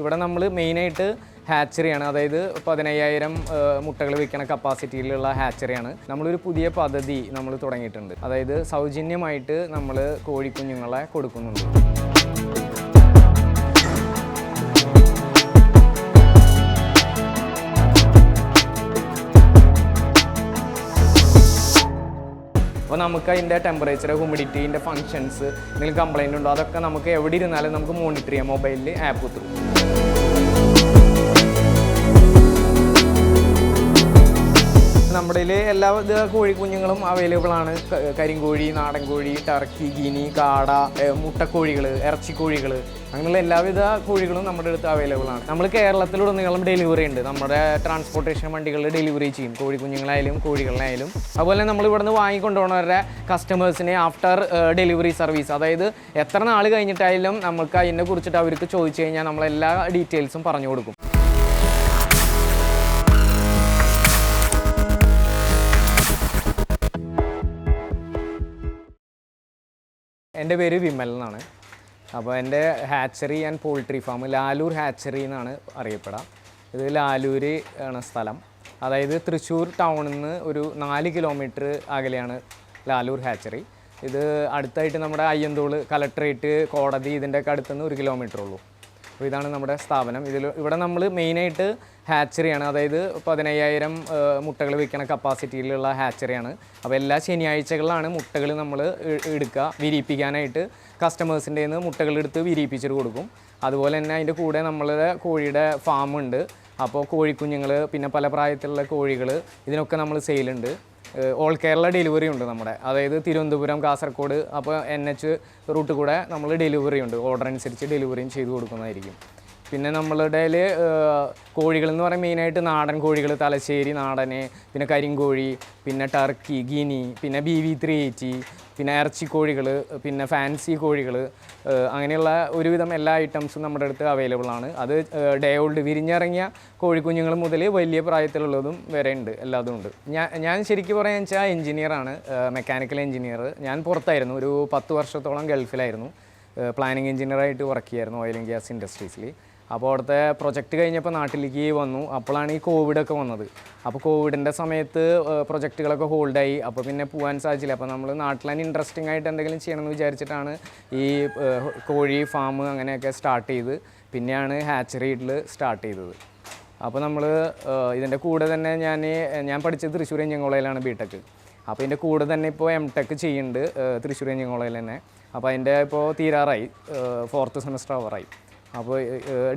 ഇവിടെ നമ്മൾ മെയിനായിട്ട് ഹാച്ചറിയാണ് അതായത് പതിനയ്യായിരം മുട്ടകൾ വിൽക്കണ കപ്പാസിറ്റിയിലുള്ള ഹാച്ചറിയാണ് നമ്മളൊരു പുതിയ പദ്ധതി നമ്മൾ തുടങ്ങിയിട്ടുണ്ട്. അതായത് സൗജന്യമായിട്ട് നമ്മൾ കോഴിക്കുഞ്ഞുങ്ങളെ കൊടുക്കുന്നുണ്ട്. അപ്പോൾ നമുക്ക് അതിന്റെ ടെമ്പറേച്ചർ ഹ്യൂമിഡിറ്റീന്റെ ഫങ്ഷൻസ് എന്തെങ്കിലും കംപ്ലൈന്റ് ഉണ്ടോ? അതൊക്കെ നമുക്ക് എവിടെ ഇരുന്നാലും നമുക്ക് മോണിറ്റർ ചെയ്യാം മൊബൈലിൽ ആപ്പ് ത്രൂ കയ്യിൽ എല്ലാ കോഴി കോഴിക്കുഞ്ഞുങ്ങളും അവൈലബിൾ ആണ്. കരിങ്കോഴി നാടൻ കോഴി ടർക്കി ഗിനി കാട മുട്ടക്കോഴികൾ ഇറച്ചിക്കോഴികൾ അങ്ങനെയുള്ള എല്ലാവിധ കോഴികളും നമ്മുടെ അടുത്ത് അവൈലബിൾ ആണ്. നമ്മൾ കേരളത്തിലുടനീളം ഡെലിവറി ഉണ്ട്. നമ്മുടെ ട്രാൻസ്പോർട്ടേഷൻ വണ്ടികളിൽ ഡെലിവറി ചെയ്യും. കോഴിക്കുഞ്ഞുങ്ങളായാലും കോഴികളിലായാലും. അതുപോലെ നമ്മൾ ഇവിടുന്ന് വാങ്ങിക്കൊണ്ടുപോകുന്നവരുടെ കസ്റ്റമേഴ്സിനെ ആഫ്റ്റർ ഡെലിവറി സർവീസ് അതായത് എത്ര നാൾ കഴിഞ്ഞിട്ടായാലും നമുക്ക് അതിനെ കുറിച്ചിട്ട് അവർക്ക് ചോദിച്ചു കഴിഞ്ഞാൽ നമ്മൾ എല്ലാ ഡീറ്റെയിൽസും പറഞ്ഞു കൊടുക്കും. എന്റെ പേര് വിമൽ എന്നാണ്. അപ്പോൾ എന്റെ hatchery and poultry farm Lalur hatchery എന്നാണ് അറിയപ്പെടുക. ഇത് ലാലൂര് ആണ് സ്ഥലം. അതായത് തൃശ്ശൂർ ടൗണിൽ നിന്ന് ഒരു നാല് കിലോമീറ്റർ അകലെയാണ് ലാലൂർ ഹാച്ചറി. ഇത് അടുത്തായിട്ട് നമ്മുടെ അയ്യന്തോൾ കലക്ട്രേറ്റ് കോടതി ഇതിന്റെയൊക്കെ അടുത്തുനിന്ന് ഒരു കിലോമീറ്റർ ഉള്ളൂ. അപ്പോൾ ഇതാണ് നമ്മുടെ സ്ഥാപനം. ഇതിൽ ഇവിടെ നമ്മൾ മെയിനായിട്ട് ഹാച്ചറിയാണ് അതായത് പതിനയ്യായിരം മുട്ടകൾ വിൽക്കണ കപ്പാസിറ്റിയിലുള്ള ഹാച്ചറിയാണ് അപ്പോൾ എല്ലാ ശനിയാഴ്ചകളിലാണ് മുട്ടകൾ നമ്മൾ എടുക്കുക വിരിയിപ്പിക്കാനായിട്ട് കസ്റ്റമേഴ്സിന്റെ നിന്ന് മുട്ടകൾ എടുത്ത് വിരിയിപ്പിച്ചിട്ട് കൊടുക്കും. അതുപോലെ തന്നെ അതിന്റെ കൂടെ നമ്മളുടെ കോഴിയുടെ ഫാം ഉണ്ട്. അപ്പോൾ കോഴിക്കുഞ്ഞുങ്ങൾ പിന്നെ പല പ്രായത്തിലുള്ള കോഴികൾ ഇതിനൊക്കെ നമ്മൾ സെയിലുണ്ട് ഓൾ കേരള ഡെലിവറി ഉണ്ട് നമ്മുടെ. അതായത് തിരുവനന്തപുരം കാസർഗോഡ് അപ്പോൾ എൻ എച്ച് റൂട്ട് കൂടെ നമ്മൾ ഡെലിവറി ഉണ്ട്. ഓർഡർ അനുസരിച്ച് ഡെലിവറിയും ചെയ്തു കൊടുക്കുന്നതായിരിക്കും. പിന്നെ നമ്മളുടെ കോഴികൾ എന്ന് പറയുമ്പോൾ മെയിനായിട്ട് നാടൻ കോഴികൾ തലശ്ശേരി നാടന് പിന്നെ കരിങ്കോഴി പിന്നെ ടർക്കി ഗിനി പിന്നെ ബി വി ത്രീ എയ്റ്റി പിന്നെ ഇറച്ചി കോഴികൾ പിന്നെ ഫാൻസി കോഴികൾ അങ്ങനെയുള്ള ഒരുവിധം എല്ലാ ഐറ്റംസും നമ്മുടെ അടുത്ത് അവൈലബിൾ ആണ്. അത് ഡേ ഓൾഡ് വിരിഞ്ഞിറങ്ങിയ കോഴിക്കുഞ്ഞുങ്ങൾ മുതൽ വലിയ പ്രായത്തിലുള്ളതും വരെ ഉണ്ട് എല്ലാതും ഉണ്ട്. ഞാൻ ഞാൻ ശരിക്കും പറയാൻ വെച്ചാൽ എഞ്ചിനീയറാണ് മെക്കാനിക്കൽ എഞ്ചിനീയർ. ഞാൻ പുറത്തായിരുന്നു ഒരു പത്ത് വർഷത്തോളം ഗൾഫിലായിരുന്നു. പ്ലാനിങ് എഞ്ചിനീയറായിട്ട് വർക്ക് ചെയ്യായിരുന്നു ഓയിൽ ആൻഡ് ഗ്യാസ് ഇൻഡസ്ട്രീസിൽ. അപ്പോൾ അവിടുത്തെ പ്രൊജക്റ്റ് കഴിഞ്ഞപ്പോൾ നാട്ടിലേക്ക് വന്നു. അപ്പോഴാണ് ഈ കോവിഡൊക്കെ വന്നത്. അപ്പോൾ കോവിഡിന്റെ സമയത്ത് പ്രൊജക്റ്റുകളൊക്കെ ഹോൾഡായി. അപ്പോൾ പിന്നെ പോകാൻ സാധിച്ചില്ല. അപ്പോൾ നമ്മൾ നാട്ടിൽ തന്നെ ഇൻട്രസ്റ്റിംഗ് ആയിട്ട് എന്തെങ്കിലും ചെയ്യണമെന്ന് വിചാരിച്ചിട്ടാണ് ഈ കോഴി ഫാം അങ്ങനെയൊക്കെ സ്റ്റാർട്ട് ചെയ്ത്. പിന്നെയാണ് ഹാച്ചറിയിൽ സ്റ്റാർട്ട് ചെയ്തത്. അപ്പോൾ നമ്മൾ ഇതിന്റെ കൂടെ തന്നെ ഞാൻ ഞാൻ പഠിച്ചത് തൃശ്ശൂർ എഞ്ചിങ്ങോളയിലാണ് ബി ടെക് അപ്പോൾ ഇതിന്റെ കൂടെ തന്നെ ഇപ്പോൾ എം ടെക് ചെയ്യുന്നുണ്ട് തൃശ്ശൂർ എഞ്ചിങ്ങോളയിൽ തന്നെ. അപ്പോൾ അതിന്റെ ഇപ്പോൾ തീരാറായി ഫോർത്ത് സെമസ്റ്റർ ഓവറായി അപ്പോൾ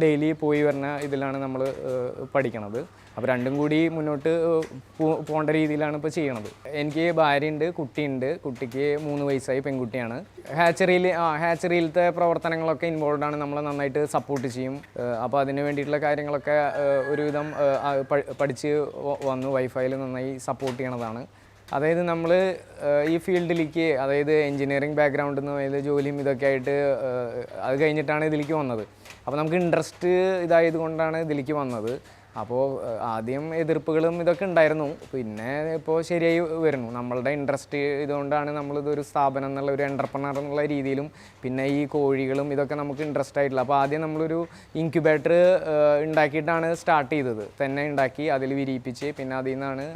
ഡെയിലി പോയി വരുന്ന ഇതിലാണ് നമ്മൾ പഠിക്കണത്. അപ്പോൾ രണ്ടും കൂടി മുന്നോട്ട് പോകേണ്ട രീതിയിലാണ് ഇപ്പോൾ ചെയ്യണത്. എനിക്ക് ഭാര്യയുണ്ട് കുട്ടിയുണ്ട്. കുട്ടിക്ക് മൂന്ന് വയസ്സായി പെൺകുട്ടിയാണ്. ഹാച്ചറിയിൽ ആ ഹാച്ചറിയിലത്തെ പ്രവർത്തനങ്ങളൊക്കെ ഇൻവോൾവ് ആണ്. നമ്മളെ നന്നായിട്ട് സപ്പോർട്ട് ചെയ്യും. അപ്പോൾ അതിന് വേണ്ടിയിട്ടുള്ള കാര്യങ്ങളൊക്കെ ഒരുവിധം പഠിച്ച് വന്നു. വൈഫൈയിൽ നന്നായി സപ്പോർട്ട് ചെയ്യണതാണ്. അതായത് നമ്മൾ ഈ ഫീൽഡിലേക്ക് അതായത് എഞ്ചിനീയറിംഗ് ബാക്ക്ഗ്രൗണ്ടിൽ നിന്ന് അതായത് ജോലിയും ഇതൊക്കെ ആയിട്ട് അത് കഴിഞ്ഞിട്ടാണ് ഇതിലേക്ക് വന്നത്. അപ്പോൾ നമുക്ക് ഇൻട്രസ്റ്റ് ഇതായത് കൊണ്ടാണ് ഇതിലേക്ക് വന്നത്. അപ്പോൾ ആദ്യം എതിർപ്പുകളും ഇതൊക്കെ ഉണ്ടായിരുന്നു. പിന്നെ ഇപ്പോൾ ശരിയായി വരുന്നു. നമ്മളുടെ ഇൻട്രസ്റ്റ് ഇതുകൊണ്ടാണ് നമ്മളിതൊരു സ്ഥാപനം എന്നുള്ള ഒരു എന്റർപ്രണർ എന്നുള്ള രീതിയിലും പിന്നെ ഈ കോഴികളും ഇതൊക്കെ നമുക്ക് ഇൻട്രസ്റ്റ് ആയിട്ടില്ല അപ്പോൾ ആദ്യം നമ്മളൊരു ഇൻക്യുബേറ്റർ ഉണ്ടാക്കിയിട്ടാണ് സ്റ്റാർട്ട് ചെയ്തത്. തന്നെ ഉണ്ടാക്കി അതിൽ വിരിയിപ്പിച്ച് പിന്നെ അതിൽ നിന്നാണ്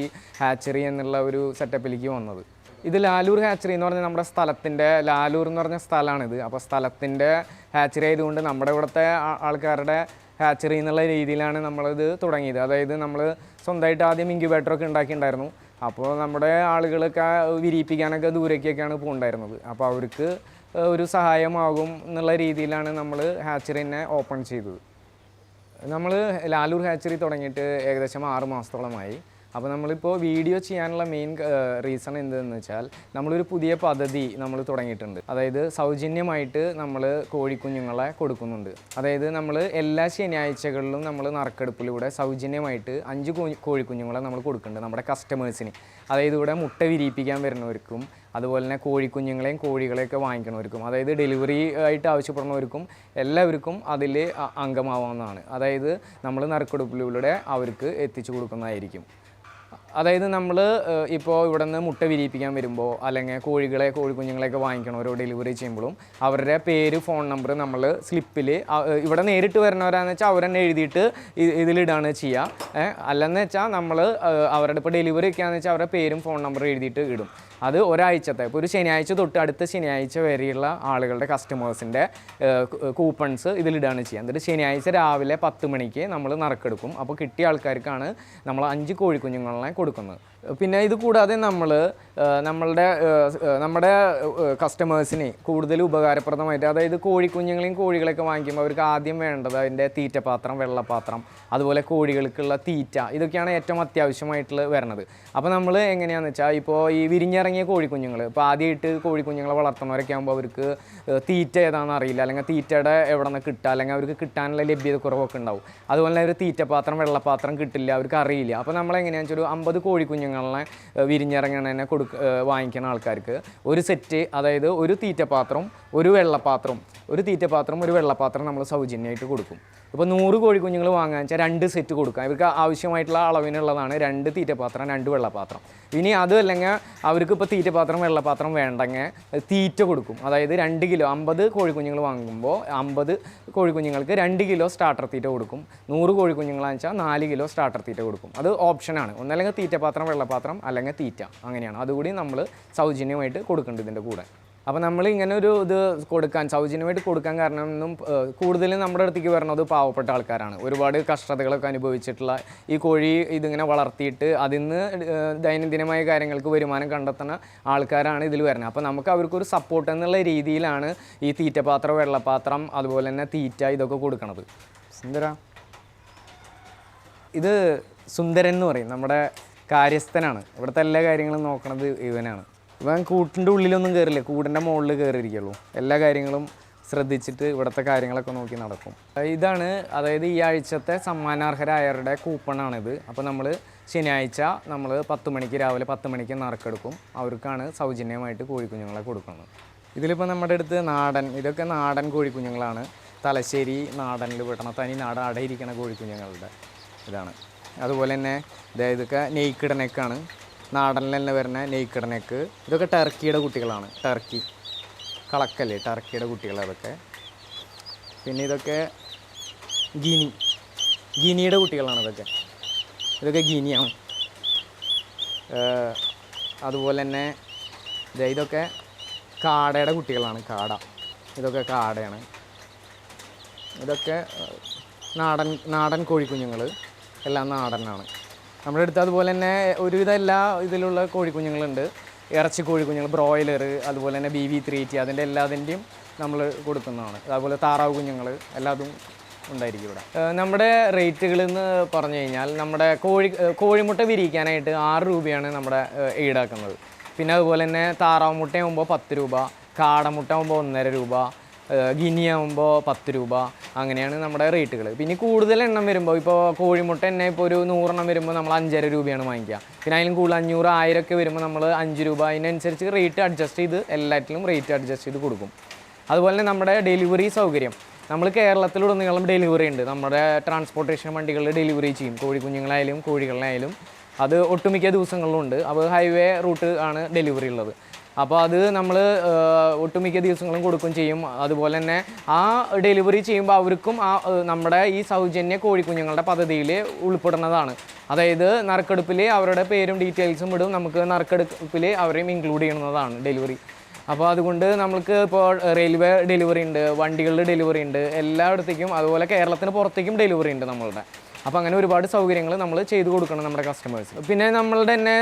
ഈ ഹാച്ചറി എന്നുള്ള ഒരു സെറ്റപ്പിലേക്ക് വന്നത്. ഇത് ലാലൂർ ഹാച്ചറി എന്ന് പറഞ്ഞാൽ നമ്മുടെ സ്ഥലത്തിന്റെ ലാലൂർ എന്ന് പറഞ്ഞ സ്ഥലമാണിത്. അപ്പോൾ സ്ഥലത്തിന്റെ ഹാച്ചറി ആയതുകൊണ്ട് നമ്മുടെ ഇവിടുത്തെ ആൾക്കാരുടെ ഹാച്ചറി എന്നുള്ള രീതിയിലാണ് നമ്മളിത് തുടങ്ങിയത്. അതായത് നമ്മൾ സ്വന്തമായിട്ട് ആദ്യം ഇൻക്യുബേറ്ററൊക്കെ ഉണ്ടാക്കിയിട്ടുണ്ടായിരുന്നു. അപ്പോൾ നമ്മുടെ ആളുകളൊക്കെ വിരിയിപ്പിക്കാനൊക്കെ ദൂരേക്കൊക്കെയാണ് പോകുന്നുണ്ടായിരുന്നത് അപ്പോൾ അവർക്ക് ഒരു സഹായമാകും എന്നുള്ള രീതിയിലാണ് നമ്മൾ ഹാച്ചറിനെ ഓപ്പൺ ചെയ്തത്. നമ്മൾ ലാലൂർ ഹാച്ചറി തുടങ്ങിയിട്ട് ഏകദേശം ആറ് മാസത്തോളമായി. അപ്പോൾ നമ്മളിപ്പോൾ വീഡിയോ ചെയ്യാനുള്ള മെയിൻ റീസൺ എന്തെന്ന് വെച്ചാൽ നമ്മളൊരു പുതിയ പദ്ധതി നമ്മൾ തുടങ്ങിയിട്ടുണ്ട്. അതായത് സൗജന്യമായിട്ട് നമ്മൾ കോഴിക്കുഞ്ഞുങ്ങളെ കൊടുക്കുന്നുണ്ട്. അതായത് നമ്മൾ എല്ലാ ശനിയാഴ്ചകളിലും നമ്മൾ നറുക്കെടുപ്പിലൂടെ സൗജന്യമായിട്ട് അഞ്ച് കോഴിക്കുഞ്ഞുങ്ങളെ നമ്മൾ കൊടുക്കുന്നുണ്ട് നമ്മുടെ കസ്റ്റമേഴ്സിന് അതായത് ഇവിടെ മുട്ട വിരിയിപ്പിക്കാൻ വരുന്നവർക്കും അതുപോലെ തന്നെ കോഴിക്കുഞ്ഞുങ്ങളെയും കോഴികളെയൊക്കെ വാങ്ങിക്കണവർക്കും അതായത് ഡെലിവറി ആയിട്ട് ആവശ്യപ്പെടുന്നവർക്കും എല്ലാവർക്കും അതിൽ അംഗമാവാവുന്നതാണ്. അതായത് നമ്മൾ നറുക്കെടുപ്പിലൂടെ അവർക്ക് എത്തിച്ചു കൊടുക്കുന്നതായിരിക്കും. അതായത് നമ്മൾ ഇപ്പോൾ ഇവിടെ നിന്ന് മുട്ട വിരിയിപ്പിക്കാൻ വരുമ്പോൾ അല്ലെങ്കിൽ കോഴികളെ കോഴിക്കുഞ്ഞുങ്ങളെയൊക്കെ വാങ്ങിക്കണവരോ ഡെലിവറി ചെയ്യുമ്പോഴും അവരുടെ പേര് ഫോൺ നമ്പർ നമ്മൾ സ്ലിപ്പിൽ ഇവിടെ നേരിട്ട് വരണവരാന്ന് വെച്ചാൽ അവരെന്നെ എഴുതിയിട്ട് ഇതിലിടാണ് ചെയ്യുക അല്ലെന്ന് വെച്ചാൽ നമ്മൾ അവരുടെ ഇപ്പോൾ ഡെലിവറി ഒക്കെയാണെന്ന് വെച്ചാൽ അവരുടെ പേരും ഫോൺ നമ്പറും എഴുതിയിട്ട് ഇടും. അത് ഒരാഴ്ചത്തെ ഇപ്പോൾ ഒരു ശനിയാഴ്ച തൊട്ട് അടുത്ത ശനിയാഴ്ച വരെയുള്ള ആളുകളുടെ കസ്റ്റമേഴ്സിന്റെ കൂപ്പൺസ് ഇതിലിടുകയാണ് ചെയ്യുക. എന്നിട്ട് ശനിയാഴ്ച രാവിലെ പത്ത് മണിക്ക് നമ്മൾ നറുക്കെടുക്കും. അപ്പോൾ കിട്ടിയ ആൾക്കാർക്കാണ് നമ്മൾ അഞ്ച് കോഴിക്കുഞ്ഞുങ്ങളെ കൊടുക്കുന്നത്. പിന്നെ ഇത് കൂടാതെ നമ്മൾ നമ്മളുടെ നമ്മുടെ കസ്റ്റമേഴ്സിനെ കൂടുതൽ ഉപകാരപ്രദമായിട്ട് അതായത് കോഴിക്കുഞ്ഞുങ്ങളെയും കോഴികളെയൊക്കെ വാങ്ങിക്കുമ്പോൾ അവർക്ക് ആദ്യം വേണ്ടത് അതിന്റെ തീറ്റപാത്രം വെള്ളപ്പാത്രം അതുപോലെ കോഴികൾക്കുള്ള തീറ്റ ഇതൊക്കെയാണ് ഏറ്റവും അത്യാവശ്യമായിട്ടുള്ള വരുന്നത് അപ്പോൾ നമ്മൾ എങ്ങനെയാണെന്ന് വെച്ചാൽ ഇപ്പോൾ ഈ വിരിഞ്ഞിറങ്ങിയ കോഴിക്കുഞ്ഞുങ്ങൾ ഇപ്പോൾ ആദ്യമായിട്ട് കോഴിക്കുഞ്ഞുങ്ങളെ വളർത്തുന്നവരൊക്കെ ആകുമ്പോൾ അവർക്ക് തീറ്റ ഏതാണെന്ന് അറിയില്ല. അല്ലെങ്കിൽ തീറ്റയുടെ എവിടെ നിന്ന് കിട്ടുക അല്ലെങ്കിൽ അവർക്ക് കിട്ടാനുള്ള ലഭ്യത കുറവൊക്കെ ഉണ്ടാവും. അതുപോലെ തന്നെ ഒരു തീറ്റപാത്രം വെള്ളപ്പാത്രം കിട്ടില്ല അവർക്ക് അറിയില്ല. അപ്പോൾ നമ്മൾ എങ്ങനെയാണെന്ന് വെച്ചാൽ ഒരു അമ്പത് കോഴിക്കുഞ്ഞുങ്ങളെ ഏഹ്, വിരിഞ്ഞിറങ്ങണതിനെ വാങ്ങിക്കുന്ന ആൾക്കാർക്ക് ഒരു സെറ്റ് അതായത് ഒരു തീറ്റപാത്രം ഒരു വെള്ളപാത്രം ഒരു തീറ്റപാത്രം ഒരു വെള്ളപാത്രം നമ്മൾ സൗജന്യമായിട്ട് കൊടുക്കും. ഇപ്പോൾ നൂറ് കോഴിക്കുഞ്ഞുങ്ങൾ വാങ്ങാൻ വെച്ചാൽ രണ്ട് സെറ്റ് കൊടുക്കാം ഇവർക്ക് ആവശ്യമായിട്ടുള്ള അളവിനുള്ളതാണ് രണ്ട് തീറ്റപാത്രം രണ്ട് വെള്ളപാത്രം. ഇനി അതുമല്ലെങ്കിൽ അവർക്ക് ഇപ്പോൾ തീറ്റപാത്രം വെള്ളപാത്രം വേണ്ടെങ്കിൽ തീറ്റ കൊടുക്കും. അതായത് രണ്ട് കിലോ അമ്പത് കോഴിക്കുഞ്ഞുങ്ങൾ വാങ്ങുമ്പോൾ അമ്പത് കോഴിക്കുഞ്ഞുങ്ങൾക്ക് രണ്ട് കിലോ സ്റ്റാർട്ടർ തീറ്റ കൊടുക്കും. നൂറ് കോഴിക്കുഞ്ഞുങ്ങളാണെന്ന് വെച്ചാൽ നാല് കിലോ സ്റ്റാർട്ടർ തീറ്റ കൊടുക്കും. അത് ഓപ്ഷനാണ് ഒന്നല്ലെങ്കിൽ തീറ്റപാത്രം വെള്ളപാത്രം അല്ലെങ്കിൽ തീറ്റ. അങ്ങനെയാണ്. അതുകൂടി നമ്മൾ സൗജന്യമായിട്ട് കൊടുക്കേണ്ടത് ഇതിന്റെ കൂടെ. അപ്പോൾ നമ്മൾ ഇങ്ങനെ ഒരു ഇത് കൊടുക്കാൻ സൗജന്യമായിട്ട് കൊടുക്കാൻ കാരണം ഒന്നും കൂടുതലും നമ്മുടെ അടുത്തേക്ക് വരുന്നത് പാവപ്പെട്ട ആൾക്കാരാണ്. ഒരുപാട് കഷ്ടതകളൊക്കെ അനുഭവിച്ചിട്ടുള്ള ഈ കോഴി ഇതിങ്ങനെ വളർത്തിയിട്ട് അതിൽ നിന്ന് ദൈനംദിനമായ കാര്യങ്ങൾക്ക് വരുമാനം കണ്ടെത്തുന്ന ആൾക്കാരാണ് ഇതിൽ വരുന്നത്. അപ്പോൾ നമുക്ക് അവർക്കൊരു സപ്പോർട്ട് എന്നുള്ള രീതിയിലാണ് ഈ തീറ്റപാത്രം വെള്ളപ്പാത്രം അതുപോലെ തന്നെ തീറ്റ ഇതൊക്കെ കൊടുക്കണത്. സുന്ദര? ഇത് സുന്ദരൻ എന്ന് പറയും. നമ്മുടെ കാര്യസ്ഥനാണ്. ഇവിടുത്തെ എല്ലാ കാര്യങ്ങളും നോക്കണത് ഇവനാണ്. ഇവൻ കൂട്ടിന്റെ ഉള്ളിലൊന്നും കയറില്ല കൂടിന്റെ മുകളിൽ കയറിയിരിക്കുള്ളൂ എല്ലാ കാര്യങ്ങളും ശ്രദ്ധിച്ചിട്ട് ഇവിടുത്തെ കാര്യങ്ങളൊക്കെ നോക്കി നടക്കും. ഇതാണ് അതായത് ഈ ആഴ്ചത്തെ സമ്മാനാർഹരായവരുടെ കൂപ്പണാണിത്. അപ്പോൾ നമ്മൾ ശനിയാഴ്ച നമ്മൾ പത്ത് മണിക്ക് രാവിലെ പത്ത് മണിക്ക് നറുക്കെടുക്കും. അവർക്കാണ് സൗജന്യമായിട്ട് കോഴിക്കുഞ്ഞുങ്ങളെ കൊടുക്കുന്നത്. ഇതിലിപ്പോൾ നമ്മുടെ അടുത്ത് നാടൻ ഇതൊക്കെ നാടൻ കോഴിക്കുഞ്ഞുങ്ങളാണ്. തലശ്ശേരി നാടനിൽ വിടണ തനി നാടൻ അടയിരിക്കണ കോഴിക്കുഞ്ഞുങ്ങളുടെ ഇതാണ്. അതുപോലെ തന്നെ ഇതൊക്കെ നെയ്ക്കിടനൊക്കെയാണ്. നാടനിൽ തന്നെ വരുന്ന നെയ്ക്കിഡ് നെക്ക് ഇതൊക്കെ ടർക്കിയുടെ കുട്ടികളാണ്. ടർക്കി. കളക്കല്ലേ? ടർക്കിയുടെ കുട്ടികൾ അതൊക്കെ പിന്നെ ഇതൊക്കെ ഗിനി. ഗിനിയുടെ കുട്ടികളാണ് ഇതൊക്കെ. ഇതൊക്കെ ഗിനിയാണ്. അതുപോലെ തന്നെ ഇതൊക്കെ കാടയുടെ കുട്ടികളാണ്. കാട. ഇതൊക്കെ കാടയാണ്. ഇതൊക്കെ നാടൻ നാടൻ കോഴിക്കുഞ്ഞുങ്ങൾ എല്ലാം നാടനാണ്. നമ്മുടെ അടുത്ത് അതുപോലെ തന്നെ ഒരുവിധം എല്ലാ ഇതിലുള്ള കോഴിക്കുഞ്ഞുങ്ങളുണ്ട്. ഇറച്ചി കോഴിക്കുഞ്ഞുങ്ങൾ ബ്രോയിലർ അതുപോലെ തന്നെ ബി വി ത്രീ ടി അതിന്റെ എല്ലാതിന്റെയും നമ്മൾ കൊടുക്കുന്നതാണ്. അതുപോലെ താറാവ് കുഞ്ഞുങ്ങൾ എല്ലാതും ഉണ്ടായിരിക്കും ഇവിടെ. നമ്മുടെ റേറ്റുകളെന്ന് പറഞ്ഞു കഴിഞ്ഞാൽ നമ്മുടെ കോഴി കോഴിമുട്ട വിരിയിക്കാനായിട്ട് ആറ് രൂപയാണ് നമ്മുടെ ഈടാക്കുന്നത്. പിന്നെ അതുപോലെ തന്നെ താറാവ് മുട്ടയാകുമ്പോൾ പത്ത് രൂപ കാടമുട്ട ആകുമ്പോൾ ഒന്നര രൂപ ഏഹ് ഗിനി ആകുമ്പോൾ പത്ത് രൂപ അങ്ങനെയാണ് നമ്മുടെ റേറ്റുകൾ പിന്നെ കൂടുതൽ എണ്ണം വരുമ്പോൾ ഇപ്പോൾ കോഴിമുട്ട തന്നെ ഇപ്പോൾ ഒരു നൂറെണ്ണം വരുമ്പോൾ നമ്മൾ അഞ്ചര രൂപയാണ് വാങ്ങിക്കുക പിന്നെ അതിലും കൂടുതൽ അഞ്ഞൂറ് ആയിരം ഒക്കെ വരുമ്പോൾ നമ്മൾ അഞ്ച് രൂപ അതിനനുസരിച്ച് റേറ്റ് അഡ്ജസ്റ്റ് ചെയ്ത് എല്ലാറ്റിലും റേറ്റ് അഡ്ജസ്റ്റ് ചെയ്ത് കൊടുക്കും. അതുപോലെ തന്നെ നമ്മുടെ ഡെലിവറി സൗകര്യം. നമ്മൾ കേരളത്തിലുടനീളം ഡെലിവറി ഉണ്ട്. നമ്മുടെ ട്രാൻസ്പോർട്ടേഷൻ വണ്ടികളിൽ ഡെലിവറി ചെയ്യും. കോഴി കുഞ്ഞുങ്ങളായാലും കോഴികളിലായാലും അത് ഒട്ടുമിക്ക ദിവസങ്ങളിലും ഉണ്ട്. അപ്പോൾ ഹൈവേ റൂട്ട് ആണ് ഡെലിവറി ഉള്ളത്. അപ്പോൾ അത് നമ്മൾ ഒട്ടുമിക്ക ദിവസങ്ങളും കൊടുക്കും ചെയ്യും. അതുപോലെ തന്നെ ആ ഡെലിവറി ചെയ്യുമ്പോൾ അവർക്കും ആ നമ്മുടെ ഈ സൗജന്യ കോഴിക്കുഞ്ഞുങ്ങളുടെ പദ്ധതിയിൽ ഉൾപ്പെടുന്നതാണ്. അതായത് നറുക്കെടുപ്പിൽ അവരുടെ പേരും ഡീറ്റെയിൽസും ഇടും. നമുക്ക് നറുക്കെടുപ്പിൽ അവരെയും ഇൻക്ലൂഡ് ചെയ്യുന്നതാണ് ഡെലിവറി. അപ്പോൾ അതുകൊണ്ട് നമുക്ക് ഇപ്പോൾ റെയിൽവേ ഡെലിവറി ഉണ്ട് വണ്ടികളുടെ ഡെലിവറി ഉണ്ട് എല്ലായിടത്തേക്കും അതുപോലെ കേരളത്തിന് പുറത്തേക്കും ഡെലിവറി ഉണ്ട് നമ്മളുടെ. അപ്പോൾ അങ്ങനെ ഒരുപാട് സൗകര്യങ്ങൾ നമ്മൾ ചെയ്തു കൊടുക്കണം നമ്മുടെ കസ്റ്റമേഴ്സ് പിന്നെ നമ്മളുടെ തന്നെ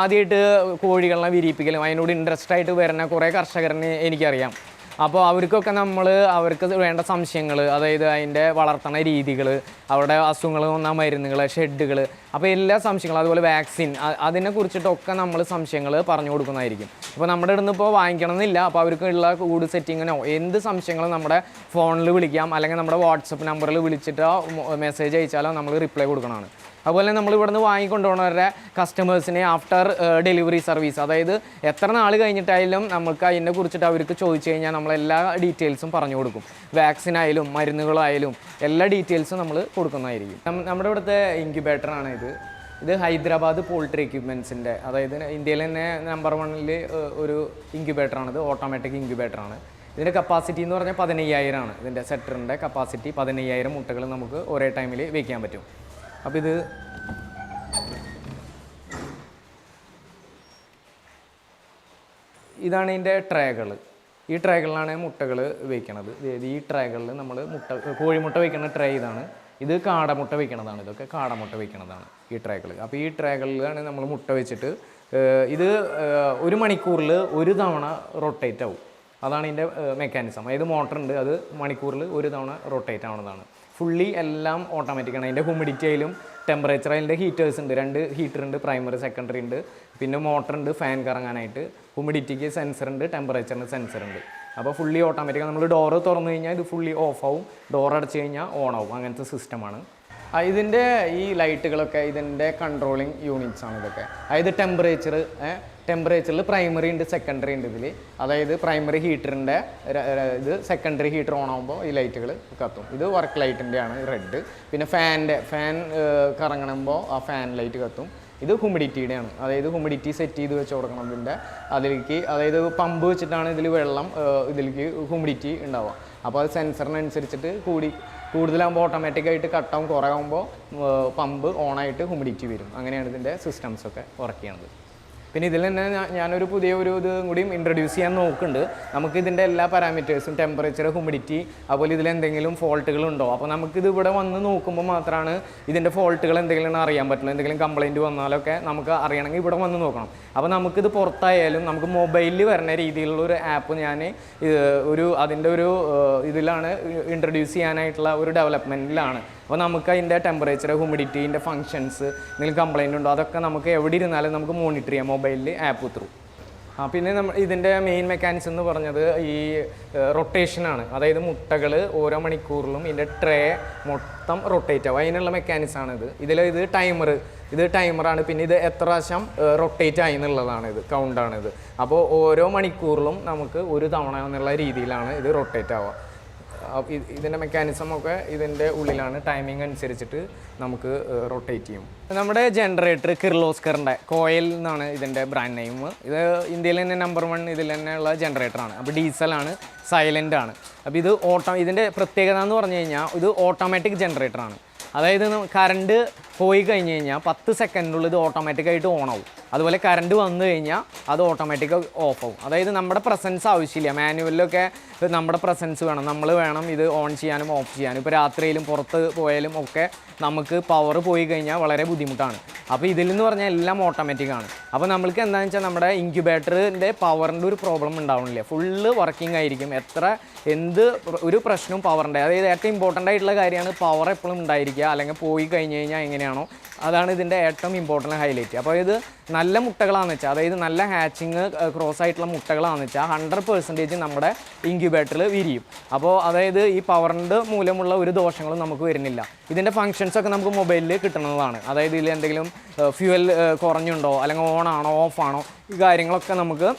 ആദ്യമായിട്ട് കോഴികളെ വിരിയിപ്പിക്കലും അതിനോട് ഇൻട്രസ്റ്റ് ആയിട്ട് വരുന്ന കുറേ കർഷകരനെ എനിക്കറിയാം. അപ്പോൾ അവർക്കൊക്കെ നമ്മൾ അവർക്ക് വേണ്ട സംശയങ്ങൾ അതായത് അതിന്റെ വളർത്തണ രീതികൾ അവരുടെ അസുഖങ്ങൾ വന്ന മരുന്നുകൾ ഷെഡുകൾ അപ്പോൾ എല്ലാ സംശയങ്ങളും അതുപോലെ വാക്സിൻ അതിനെ കുറിച്ചിട്ടൊക്കെ നമ്മൾ സംശയങ്ങൾ പറഞ്ഞു കൊടുക്കുന്നതായിരിക്കും. അപ്പോൾ നമ്മുടെ ഇടുന്ന് ഇപ്പോൾ വാങ്ങിക്കണം എന്നില്ല അപ്പോൾ അവർക്കുള്ള കൂട് സെറ്റിങ്ങിനോ എന്ത് സംശയങ്ങളും നമ്മുടെ ഫോണിൽ വിളിക്കാം അല്ലെങ്കിൽ നമ്മുടെ വാട്സപ്പ് നമ്പറിൽ വിളിച്ചിട്ടോ മെസ്സേജ് അയച്ചാലോ നമ്മൾ റിപ്ലൈ കൊടുക്കണമാണ് അതുപോലെ നമ്മൾ ഇവിടുന്ന് വാങ്ങിക്കൊണ്ടുപോകുന്നവരുടെ കസ്റ്റമേഴ്സിനെ ആഫ്റ്റർ ഡെലിവറി സർവീസ് അതായത് എത്ര നാൾ കഴിഞ്ഞിട്ടായാലും നമുക്ക് അതിനെ കുറിച്ചിട്ട് അവർക്ക് ചോദിച്ചു കഴിഞ്ഞാൽ നമ്മൾ എല്ലാ ഡീറ്റെയിൽസും പറഞ്ഞു കൊടുക്കും. വാക്സിൻ ആയാലും മരുന്നുകളായാലും എല്ലാ ഡീറ്റെയിൽസും നമ്മൾ കൊടുക്കുന്നതായിരിക്കും. നമ്മുടെ ഇവിടുത്തെ ഇൻക്യുബേറ്ററാണ് ഇത്. ഇത് ഹൈദരാബാദ് പോൾട്രി എക്യുപ്മെൻസിന്റെ അതായത് ഇന്ത്യയിൽ തന്നെ നമ്പർ വണ്ണിൽ ഒരു ഇൻക്യുബേറ്ററാണ് ഇത്. ഓട്ടോമാറ്റിക് ഇൻക്യുബേറ്ററാണ് ഇതിന്റെ കപ്പാസിറ്റി എന്ന് പറഞ്ഞാൽ പതിനയ്യായിരമാണ് ഇതിന്റെ സെറ്ററിന്റെ കപ്പാസിറ്റി പതിനയ്യായിരം മുട്ടകൾ നമുക്ക് ഒരേ ടൈമിൽ വയ്ക്കാൻ പറ്റും. അപ്പോൾ ഇത് ഇതാണ് ഇതിന്റെ ട്രേകൾ ഈ ട്രേകളിലാണ് മുട്ടകൾ വയ്ക്കണത് ഈ ട്രേകളിൽ നമ്മൾ മുട്ട കോഴിമുട്ട വയ്ക്കുന്ന ട്രേ ഇതാണ്. ഇത് കാടമുട്ട വയ്ക്കണതാണ് ഇതൊക്കെ കാടമുട്ട വയ്ക്കണതാണ് ഈ ട്രേകൾ അപ്പോൾ ഈ ട്രേകളിലാണ് നമ്മൾ മുട്ട വെച്ചിട്ട് ഇത് ഒരു മണിക്കൂറിൽ ഒരു തവണ റൊട്ടേറ്റ് ആവും. അതാണ് ഇതിന്റെ മെക്കാനിസം അതായത് മോട്ടറുണ്ട് അത് മണിക്കൂറിൽ ഒരു തവണ റൊട്ടേറ്റ് ആവുന്നതാണ്. ഫുള്ളി എല്ലാം ഓട്ടോമാറ്റിക്കാണ് അതിന്റെ ഹ്യൂമിഡിറ്റി ആയാലും ടെമ്പറേച്ചർ അതിന്റെ ഹീറ്റേഴ്സ് ഉണ്ട്. രണ്ട് ഹീറ്റർ ഉണ്ട് പ്രൈമറി സെക്കൻഡറി ഉണ്ട്. പിന്നെ മോട്ടർ ഉണ്ട് ഫാൻ കറങ്ങാനായിട്ട്. ഹ്യൂമിഡിറ്റിക്ക് സെൻസർ ഉണ്ട് ടെമ്പറേച്ചറിന് സെൻസർ ഉണ്ട്. അപ്പോൾ ഫുള്ളി ഓട്ടോമാറ്റിക് നമ്മൾ ഡോറ് തുറന്നു കഴിഞ്ഞാൽ ഇത് ഫുള്ളി ഓഫ് ആവും. ഡോർ അടച്ചു കഴിഞ്ഞാൽ ഓൺ ആവും. അങ്ങനത്തെ സിസ്റ്റമാണ് ഇതിന്റെ ഈ ലൈറ്റുകളൊക്കെ ഇതിന്റെ കൺട്രോളിങ് യൂണിറ്റ്സ് ആണ് ഇതൊക്കെ. അതായത് ടെമ്പറേച്ചർ ടെമ്പറേച്ചറിൽ പ്രൈമറി ഉണ്ട് സെക്കൻഡറി ഉണ്ട് ഇതിൽ അതായത് പ്രൈമറി ഹീറ്ററിന്റെ ഇത് സെക്കൻഡറി ഹീറ്റർ ഓൺ ആകുമ്പോൾ ഈ ലൈറ്റുകൾ കത്തും. ഇത് വർക്ക് ലൈറ്റിന്റെ ആണ് റെഡ് പിന്നെ ഫാനിന്റെ ഫാൻ കറങ്ങണമ്പോൾ ആ ഫാൻ ലൈറ്റ് കത്തും. ഇത് ഹ്യൂമിഡിറ്റിയുടെ ആണ്. അതായത് ഹ്യൂമിഡിറ്റി സെറ്റ് ചെയ്ത് വെച്ച് കൊടുക്കണം ഇതിന്റെ അതിലേക്ക്. അതായത് പമ്പ് വെച്ചിട്ടാണ് ഇതിൽ വെള്ളം ഇതിലേക്ക് ഹ്യൂമിഡിറ്റി ഉണ്ടാവുക. അപ്പോൾ അത് സെൻസറിനനുസരിച്ചിട്ട് കൂടി കൂടുതലാകുമ്പോൾ ഓട്ടോമാറ്റിക്കായിട്ട് കട്ടാവും കുറയാകുമ്പോൾ പമ്പ് ഓണായിട്ട് ഹ്യൂമിഡിറ്റി വരും. അങ്ങനെയാണ് ഇതിന്റെ സിസ്റ്റംസ് ഒക്കെ വർക്ക് ചെയ്യണത്. പിന്നെ ഇതിൽ തന്നെ ഞാനൊരു പുതിയ ഒരു ഇത് കൂടിയും ഇൻട്രൊഡ്യൂസ് ചെയ്യാൻ നോക്കുന്നുണ്ട്. നമുക്ക് ഇതിന്റെ എല്ലാ പാരാമീറ്റേഴ്സും ടെമ്പറേച്ചർ ഹ്യൂമിഡിറ്റി അതുപോലെ ഇതിൽ എന്തെങ്കിലും ഫോൾട്ടുകൾ ഉണ്ടോ? അപ്പോൾ നമുക്കിത് ഇവിടെ വന്ന് നോക്കുമ്പോൾ മാത്രമാണ് ഇതിന്റെ ഫോൾട്ടുകൾ എന്തെങ്കിലും അറിയാൻ പറ്റുള്ളൂ എന്തെങ്കിലും കംപ്ലൈന്റ് വന്നാലൊക്കെ നമുക്ക് അറിയണമെങ്കിൽ ഇവിടെ വന്ന് നോക്കണം. അപ്പോൾ നമുക്കിത് പുറത്തായാലും നമുക്ക് മൊബൈലിൽ വരുന്ന രീതിയിലുള്ള ഒരു ആപ്പ് ഞാൻ ഒരു അതിന്റെ ഒരു ഇതിലാണ് ഇൻട്രൊഡ്യൂസ് ചെയ്യാനായിട്ടുള്ള ഒരു ഡെവലപ്മെന്റിലാണ് അപ്പോൾ നമുക്ക് അതിന്റെ ടെമ്പറേച്ചർ ഹ്യൂമിഡിറ്റീന്റെ ഫങ്ഷൻസ് എന്തെങ്കിലും കംപ്ലയിന്റ് ഉണ്ടോ? അതൊക്കെ നമുക്ക് എവിടെ ഇരുന്നാലും നമുക്ക് മോണിറ്റർ ചെയ്യാം മൊബൈലിൽ ആപ്പ് ത്രൂ ആ പിന്നെ നമ്മൾ ഇതിന്റെ മെയിൻ മെക്കാനിസം എന്ന് പറഞ്ഞത് ഈ റൊട്ടേഷനാണ് അതായത് മുട്ടകൾ ഓരോ മണിക്കൂറിലും ഇതിന്റെ ട്രേ മൊത്തം റൊട്ടേറ്റ് ആവും. അതിനുള്ള മെക്കാനിസമാണ് ഇത് ഇതിൽ ഇത് ടൈമർ ഇത് ടൈമറാണ് പിന്നെ ഇത് എത്ര പ്രാവശ്യം റൊട്ടേറ്റ് ആയി എന്നുള്ളതാണ് ഇത് കൗണ്ടാണിത് അപ്പോൾ ഓരോ മണിക്കൂറിലും നമുക്ക് ഒരു തവണ എന്നുള്ള രീതിയിലാണ് ഇത് റൊട്ടേറ്റ് ആവുക. ഇതിന്റെ മെക്കാനിസം ഒക്കെ ഇതിന്റെ ഉള്ളിലാണ് ടൈമിംഗ് അനുസരിച്ചിട്ട് നമുക്ക് റൊട്ടേറ്റ് ചെയ്യും. നമ്മുടെ ജനറേറ്റർ കിർലോസ്കറിന്റെ കോയിൽ എന്നാണ് ഇതിന്റെ ബ്രാൻഡ് നെയിം ഇത് ഇന്ത്യയിൽ തന്നെ നമ്പർ വൺ ഇതിൽ തന്നെയുള്ള ജനറേറ്ററാണ് അപ്പോൾ ഡീസലാണ് സൈലന്റ് ആണ് അപ്പോൾ ഇത് ഓട്ടോ ഇതിന്റെ പ്രത്യേകത എന്ന് പറഞ്ഞു കഴിഞ്ഞാൽ ഇത് ഓട്ടോമാറ്റിക് ജനറേറ്ററാണ് അതായത് കറണ്ട് പോയി കഴിഞ്ഞ് കഴിഞ്ഞാൽ പത്ത് സെക്കൻഡിനുള്ളിൽ ഇത് ഓട്ടോമാറ്റിക്കായിട്ട് ഓൺ ആവും. അതുപോലെ കറണ്ട് വന്നു കഴിഞ്ഞാൽ അത് ഓട്ടോമാറ്റിക് ഓഫ് ആവും. അതായത് നമ്മുടെ പ്രസൻസ് ആവശ്യമില്ല. മാനുവലിലൊക്കെ നമ്മുടെ പ്രസൻസ് വേണം. നമ്മൾ വേണം ഇത് ഓൺ ചെയ്യാനും ഓഫ് ചെയ്യാനും. ഇപ്പോൾ രാത്രിയിലും പുറത്ത് പോയാലും ഒക്കെ നമുക്ക് പവർ പോയി കഴിഞ്ഞാൽ വളരെ ബുദ്ധിമുട്ടാണ്. അപ്പോൾ ഇതിൽ എന്ന് പറഞ്ഞാൽ എല്ലാം ഓട്ടോമാറ്റിക് ആണ്. അപ്പോൾ നമ്മൾക്ക് എന്താണെന്ന് വെച്ചാൽ നമ്മുടെ ഇൻക്യുബേറ്ററിന്റെ പവറിന്റെ ഒരു പ്രോബ്ലം ഉണ്ടാവണില്ല. ഫുള്ള് വർക്കിംഗ് ആയിരിക്കും. എത്ര എന്ത് ഒരു പ്രശ്നവും പവറിന്റെ അതായത് ഏറ്റവും ഇമ്പോർട്ടന്റ് ആയിട്ടുള്ള കാര്യമാണ് പവർ എപ്പോഴും ഉണ്ടായിരിക്കുക. അല്ലെങ്കിൽ പോയി കഴിഞ്ഞ് കഴിഞ്ഞാൽ എങ്ങനെയാണോ അതാണ് ഇതിന്റെ ഏറ്റവും ഇമ്പോർട്ടന്റ് ഹൈലൈറ്റ് അപ്പോൾ ഇത് നല്ല മുട്ടകളാണെന്ന് വെച്ചാൽ അതായത് നല്ല ഹാച്ചിങ് ക്രോസ് ആയിട്ടുള്ള മുട്ടകളാണെന്ന് വെച്ചാൽ ഹൺഡ്രഡ് പെർസെന്റേജ് നമ്മുടെ ഇൻക്യുബേറ്ററിൽ വിരിയും. അപ്പോൾ അതായത് ഈ പവറിന്റെ മൂലമുള്ള ഒരു ദോഷങ്ങളും നമുക്ക് വരുന്നില്ല. ഇതിന്റെ ഫങ്ഷൻസ് ഒക്കെ നമുക്ക് മൊബൈലിൽ കിട്ടുന്നതാണ് അതായത് ഇതിൽ എന്തെങ്കിലും ഫ്യൂവൽ കുറഞ്ഞുണ്ടോ അല്ലെങ്കിൽ ഓണാണോ ഓഫാണോ ഈ കാര്യങ്ങളൊക്കെ നമുക്ക്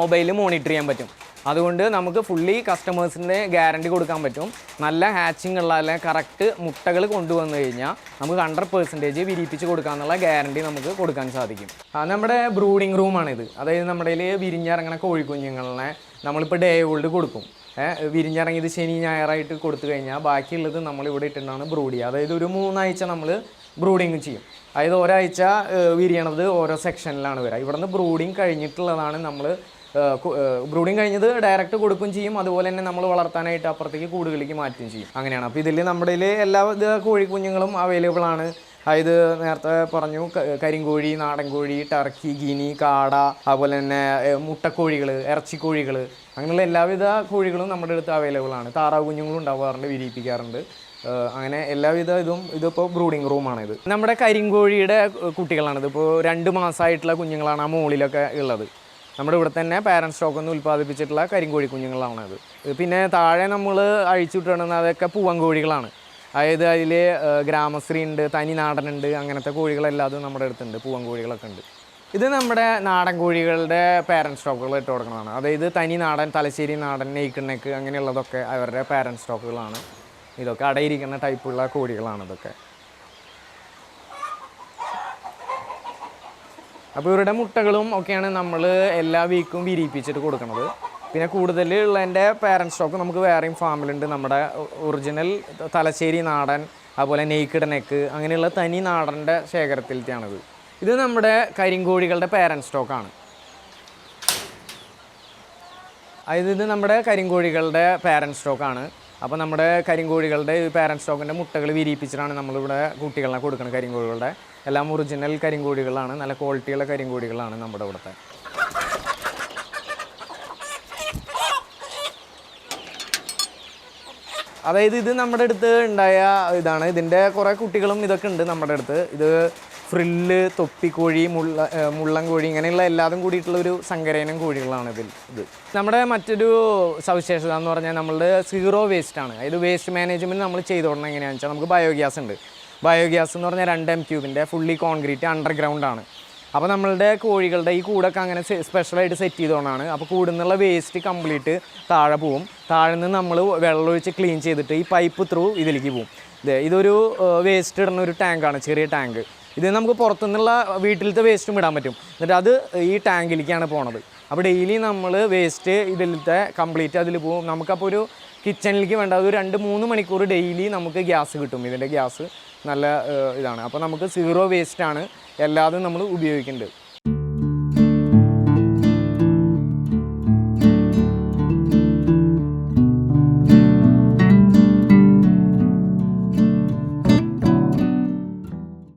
മൊബൈലിൽ മോണിറ്റർ ചെയ്യാൻ പറ്റും. അതുകൊണ്ട് നമുക്ക് ഫുള്ളി കസ്റ്റമേഴ്സിന്റെ ഗ്യാരണ്ടി കൊടുക്കാൻ പറ്റും. നല്ല ഹാച്ചിങ് ഉള്ള അല്ലെങ്കിൽ കറക്റ്റ് മുട്ടകൾ കൊണ്ടുവന്നു കഴിഞ്ഞാൽ നമുക്ക് ഹൺഡ്രഡ് പെർസെന്റേജ് വിരിപ്പിച്ച് കൊടുക്കുക എന്നുള്ള ഗ്യാരണ്ടി നമുക്ക് കൊടുക്കാൻ സാധിക്കും. നമ്മുടെ ബ്രൂഡിംഗ് റൂമാണിത് അതായത് നമ്മുടെ കയ്യിൽ വിരിഞ്ഞിറങ്ങണ കോഴിക്കുഞ്ഞുങ്ങളെ നമ്മളിപ്പോൾ ഡേ ഓൾഡ് കൊടുക്കും. വിരിഞ്ഞിറങ്ങിയത് ശനി ഞായറായിട്ട് കൊടുത്തു കഴിഞ്ഞാൽ ബാക്കിയുള്ളത് നമ്മൾ ഇവിടെ ഇട്ടിട്ടാണ് ബ്രൂഡ് ചെയ്യുക. അതായത് ഒരു മൂന്നാഴ്ച നമ്മൾ ബ്രൂഡിങ് ചെയ്യും. അതായത് ഒരാഴ്ച വിരിയണത് ഓരോ സെക്ഷനിലാണ് വരിക. ഇവിടുന്ന് ബ്രൂഡിങ് കഴിഞ്ഞിട്ടുള്ളതാണ് നമ്മൾ ബ്രൂഡിങ് കഴിഞ്ഞത് ഡയറക്റ്റ് കൊടുക്കുകയും ചെയ്യും. അതുപോലെ തന്നെ നമ്മൾ വളർത്താനായിട്ട് അപ്പുറത്തേക്ക് കൂടുകളിലേക്ക് മാറ്റുകയും ചെയ്യും. അങ്ങനെയാണ്. അപ്പോൾ ഇതിൽ നമ്മുടെ എല്ലാ കോഴിക്കുഞ്ഞുങ്ങളും അവൈലബിൾ ആണ്. അതായത് നേരത്തെ പറഞ്ഞു കരിങ്കോഴി നാടൻ കോഴി ടർക്കി ഗിനി കാട അതുപോലെ തന്നെ മുട്ടക്കോഴികൾ ഇറച്ചിക്കോഴികൾ അങ്ങനെയുള്ള എല്ലാവിധ കോഴികളും നമ്മുടെ അടുത്ത് അവൈലബിൾ ആണ്. താറാവ് കുഞ്ഞുങ്ങളും ഉണ്ടാവാറുണ്ട് വിരിയിപ്പിക്കാറുണ്ട്. അങ്ങനെ എല്ലാവിധ ഇതും ഇതിപ്പോൾ ബ്രൂഡിങ് റൂമാണ് ഇത് നമ്മുടെ കരിങ്കോഴിയുടെ കുട്ടികളാണ് ഇതിപ്പോൾ രണ്ട് മാസമായിട്ടുള്ള കുഞ്ഞുങ്ങളാണ് ആ മുകളിലൊക്കെ ഉള്ളത്. നമ്മുടെ ഇവിടെ തന്നെ പാരന്റ് സ്റ്റോക്ക് ഒന്ന് ഉൽപ്പാദിപ്പിച്ചിട്ടുള്ള കരിങ്കോഴി കുഞ്ഞുങ്ങളാണ് അത്. പിന്നെ താഴെ നമ്മൾ അഴിച്ചുവിട്ടുന്നത് അതൊക്കെ പൂവൻ കോഴികളാണ് അതായത് അതിൽ ഗ്രാമശ്രീ ഉണ്ട് തനി നാടനുണ്ട് അങ്ങനത്തെ കോഴികളെല്ലാതും നമ്മുടെ അടുത്തുണ്ട് പൂവൻ കോഴികളൊക്കെ ഉണ്ട്. ഇത് നമ്മുടെ നാടൻ കോഴികളുടെ പാരന്റ് സ്റ്റോക്കുകൾ ഇട്ട് കൊടുക്കുന്നതാണ്. അതായത് തനി നാടൻ തലശ്ശേരി നാടൻ നെയ്ക്ക് നെക്ക് അങ്ങനെയുള്ളതൊക്കെ അവരുടെ പാരന്റ് സ്റ്റോക്കുകളാണ് ഇതൊക്കെ അടയിരിക്കുന്ന ടൈപ്പുള്ള കോഴികളാണ് ഇതൊക്കെ. അപ്പോൾ ഇവരുടെ മുട്ടകളും ഒക്കെയാണ് നമ്മൾ എല്ലാ വീക്കും വിരിയിപ്പിച്ചിട്ട് കൊടുക്കുന്നത് പിന്നെ കൂടുതൽ ഉള്ളതിന്റെ പാരന്റ് സ്റ്റോക്ക് നമുക്ക് വേറെയും ഫാമിലുണ്ട് നമ്മുടെ ഒറിജിനൽ തലശ്ശേരി നാടൻ അതുപോലെ നെയ്ക്കിട നെക്ക് അങ്ങനെയുള്ള തനി നാടന്റെ ശേഖരത്തിലത്തെയാണിത്. ഇത് നമ്മുടെ കരിങ്കോഴികളുടെ പാരന്റ് സ്റ്റോക്കാണ് അതായത് ഇത് നമ്മുടെ കരിങ്കോഴികളുടെ പാരന്റ് സ്റ്റോക്കാണ് അപ്പോൾ നമ്മുടെ കരിങ്കോഴികളുടെ ഈ പാരന്റ് സ്റ്റോക്കിന്റെ മുട്ടകൾ വിരിയിപ്പിച്ചിട്ടാണ് നമ്മളിവിടെ കുട്ടികളെ കൊടുക്കുന്നത് കരിങ്കോഴികളുടെ. എല്ലാം ഒറിജിനൽ കരിങ്കോടികളാണ്. നല്ല ക്വാളിറ്റിയുള്ള കരിങ്കോടികളാണ് നമ്മുടെ ഇവിടുത്തെ അതായത് ഇത് നമ്മുടെ അടുത്ത് ഉണ്ടായ ഇതാണ്. ഇതിന്റെ കുറേ കുട്ടികളും ഇതൊക്കെ ഉണ്ട് നമ്മുടെ അടുത്ത്. ഇത് ഫ്രില്ല് തൊപ്പിക്കോഴി മുള്ള മുള്ളം കോഴി ഇങ്ങനെയുള്ള എല്ലാതും കൂടിയിട്ടുള്ള ഒരു സങ്കരയിനം കോഴികളാണ് ഇതിൽ. ഇത് നമ്മുടെ മറ്റൊരു സവിശേഷത എന്ന് പറഞ്ഞാൽ നമ്മളുടെ സീറോ വേസ്റ്റ് ആണ്. അതായത് വേസ്റ്റ് മാനേജ്മെന്റ് നമ്മൾ ചെയ്തോടണം എങ്ങനെയാണെന്ന് വെച്ചാൽ നമുക്ക് ബയോഗ്യാസ് ഉണ്ട്. ബയോഗ്യാസ് എന്ന് പറഞ്ഞാൽ രണ്ട് എം ക്യൂബിന്റെ ഫുള്ളി കോൺക്രീറ്റ് അണ്ടർഗ്രൗണ്ട് ആണ്. അപ്പോൾ നമ്മളുടെ കോഴികളുടെ ഈ കൂടൊക്കെ അങ്ങനെ സ്പെഷ്യലായിട്ട് സെറ്റ് ചെയ്തുകൊണ്ടാണ് അപ്പോൾ കൂടുന്നുള്ള വേസ്റ്റ് കംപ്ലീറ്റ് താഴെ പോവും. താഴെ നിന്ന് നമ്മൾ വെള്ളമൊഴിച്ച് ക്ലീൻ ചെയ്തിട്ട് ഈ പൈപ്പ് ത്രൂ ഇതിലേക്ക് പോവും. ഇത് ഇതൊരു വേസ്റ്റ് ഇടുന്ന ഒരു ടാങ്കാണ് ചെറിയ ടാങ്ക് ഇത് നമുക്ക് പുറത്തുനിന്നുള്ള വീട്ടിലത്തെ വേസ്റ്റും ഇടാൻ പറ്റും. എന്നിട്ട് അത് ഈ ടാങ്കിലേക്കാണ് പോണത്. അപ്പോൾ ഡെയിലി നമ്മൾ വേസ്റ്റ് ഇതിലത്തെ കംപ്ലീറ്റ് അതിൽ പോകും നമുക്കപ്പോൾ ഒരു കിച്ചണിലേക്ക് വേണ്ട ഒരു രണ്ട് മൂന്ന് മണിക്കൂർ ഡെയിലി നമുക്ക് ഗ്യാസ് കിട്ടും. ഇതിന്റെ ഗ്യാസ് നല്ല ഇതാണ്. അപ്പോൾ നമുക്ക് സീറോ വേസ്റ്റാണ് എല്ലാതും നമ്മൾ ഉപയോഗിക്കുന്നുണ്ട്